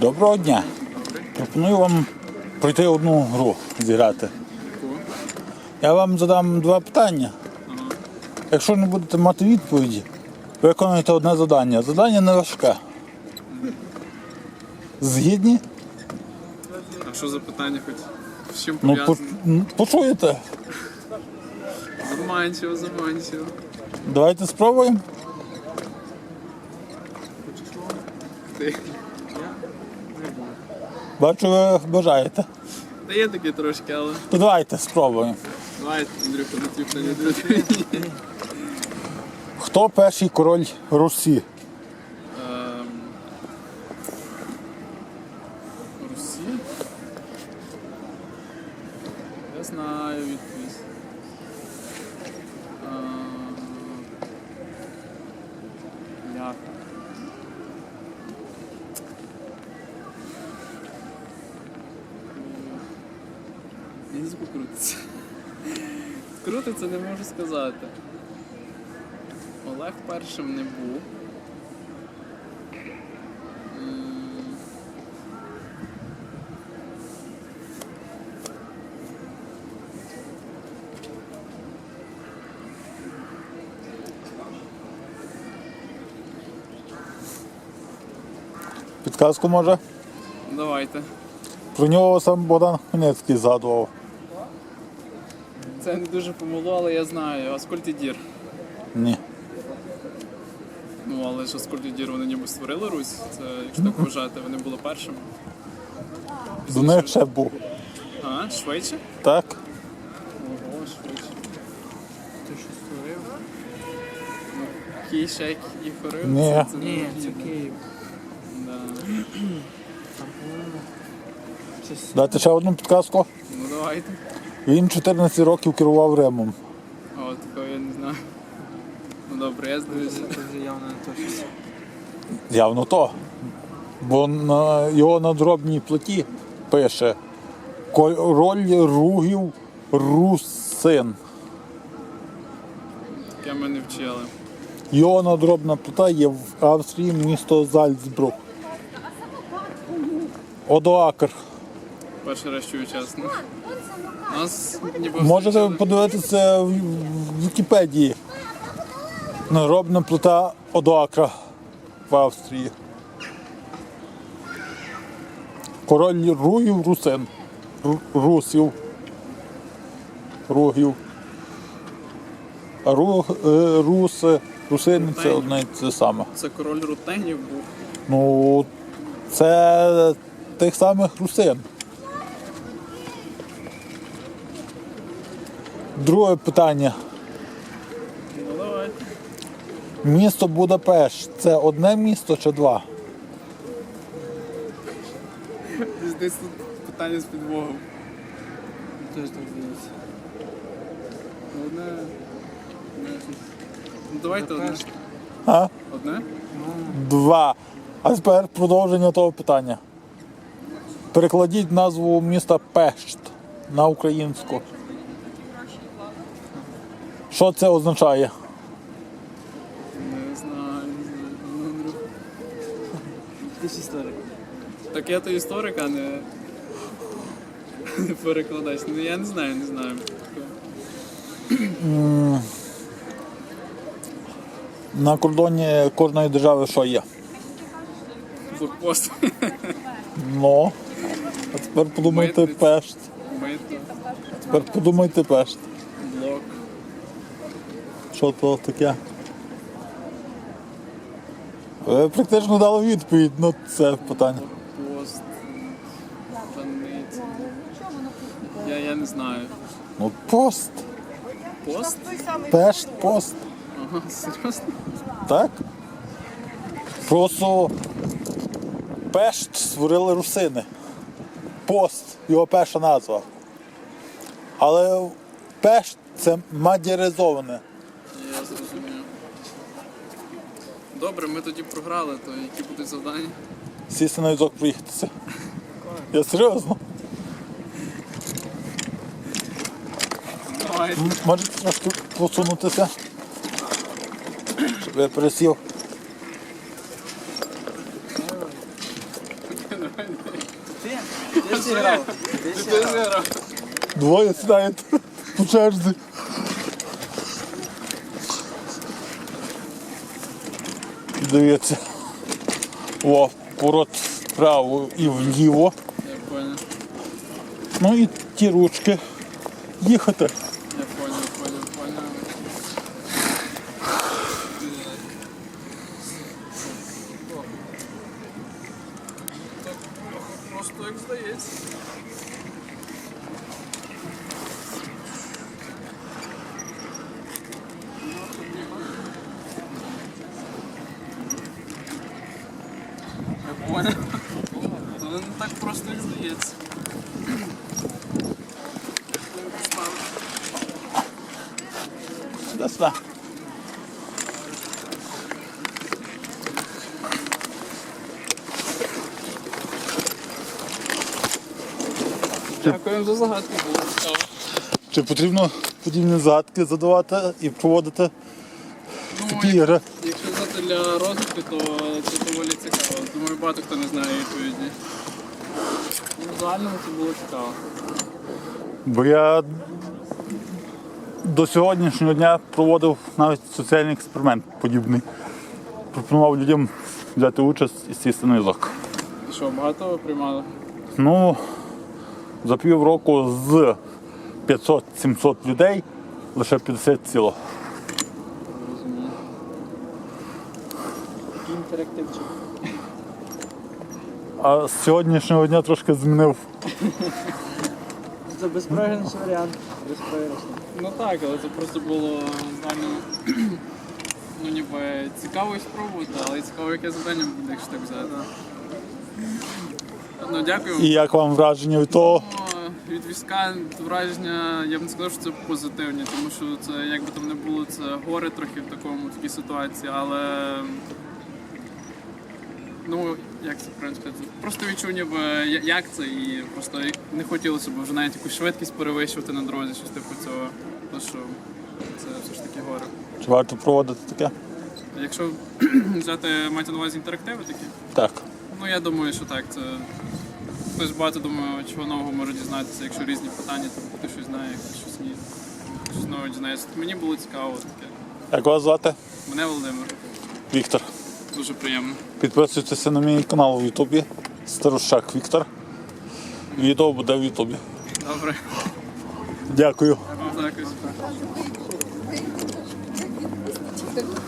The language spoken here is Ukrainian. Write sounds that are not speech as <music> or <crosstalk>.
Доброго дня. Пропоную вам пройти одну гру зіграти. Я вам задам два питання. Якщо не будете мати відповіді, виконуєте одне завдання. Завдання не важке. Згідні? А що за питання хоч? З чим Ну, по- м, почуєте. Заманчиво, заманчиво. Давайте спробуємо. Ти. Бачу, ви бажаєте. Та є таке трошки, але. То давайте спробуємо. Давайте, Андрюха, на ті питання друзі. Хто перший король Русі? Ем, Русі? Я знаю відповідь. Ем, Як? Язику крутиться. Крутиться не можу сказати. Олег першим не був. Підказку може? Давайте. Про нього сам Богдан Хмельницький згадував. Це не дуже помогло, але я знаю. Аскольд і Дір. Ні. Ну, але ж Аскольд Дір вони ніби створили Русь. Це, якщо так вважати, вони були першими. До них ще був. А, швидше? Так? Ого, швидше. Ти що створив? Ну, Кій ще їх хорив? Ні. Це, це Ні, не це Київ. Київ. Да. Там, по-моєму, щось Дайте ще одну підказку. Ну давайте. Він 14 років керував Римом. А от такого я не знаю. Ну добре, я здаюся. це вже явно не то щось. Явно то. Бо на його надробній плиті пише король ругів русин. Таке ми не вчили. Його надробна плита є в Австрії місто Зальцбрук. Одоакр. Перший раз чую чесно. Нас ніби Можете подивитися в Вікіпедії. Надробна плита Одоакра в Австрії. Король ругів русин. Ру- Русів. Ругів. А руг, е, руси, русини це одне й те саме. Це король рутенів був. Ну, це тих самих русин. Друге питання. Ну. Місто Будапешт це одне місто чи два? Десь тут питання з підвогом. Теж так здається. Одне. одне. Ну давайте одне. А? Одне? Два. А тепер продовження того питання. Перекладіть назву міста Пешт на українську. Що це означає? Не знаю, не знаю. Ти ж історик. Так я то історик, а не не перекладач. Ну я не знаю, не знаю. На кордоні кожної держави що є? Блокпост. Ну. А тепер подумайте Митниця. Пешт. Мито, Тепер подумайте Пешт. блок. Що то таке? Ви практично дали відповідь на це питання. Пост. Станиця. Я, я не знаю. Ну, пост. Пост? Пешт, пост. Ага, серйозно? Так? Просто Пешт створили русини. Пост, його перша назва. Але Пешт це мадяризоване. Я зрозумів. Добре, ми тоді програли, то які будуть завдання? Сісти на візок проїхатися. Я серйозно. Давайте. М- Можете трошки посунутися? Щоб я пересів. Ти зіграв. Двоє сідають по черзі. Дивіться. О, порот вправо і вліво. Я понял. Ну і ті ручки. Їхати. Я понял, понял, понял. Так просто як здається. Я понял. Але не так просто як здається. Сюди, сюди. Дякуємо за загадку, було цікаво. Чи потрібно подібні загадки задавати і проводити Ну, такі ігри? Якщо для розвитку, то це доволі цікаво. Думаю, багато хто не знає відповіді. Ну, в загальному це було цікаво. Бо я до сьогоднішнього дня проводив навіть соціальний експеримент подібний. Пропонував людям взяти участь і сісти на візок. І що, багато ви приймали? Ну, за півроку з 500-700 людей лише 50 ціло. Інтерактивчик. А з сьогоднішнього дня трошки змінив. Це безпрограшний варіант. Безпрограшний. Ну так, але це просто було загально. Ну ніби цікаво спробувати, але цікаво, яке завдання буде, якщо так взяти. Ну дякую. І як вам враження від того? Ну, Від війська враження, я б не сказав, що це позитивні, тому що це, як би там не було, це горе трохи в такому в такій ситуації, але ну як це правильно сказати, просто відчув ніби як це, і просто не хотілося б вже навіть якусь швидкість перевищувати на дорозі, щось типу цього. Тому що це все ж таки горе. Чи варто проводити таке? Якщо <clears throat> взяти мати на увазі інтерактиви такі, Так. Ну, я думаю, що так. Це хтось багато думаю, чого нового може дізнатися, якщо різні питання, то хтось щось знає, хтось щось ні. Щось нове дізнається. Мені було цікаво таке. Як вас звати? Мене Володимир. Віктор. Дуже приємно. Підписуйтеся на мій канал в Ютубі. Старощак Віктор. Відео буде в Ютубі. Добре. Дякую. Дякую. також.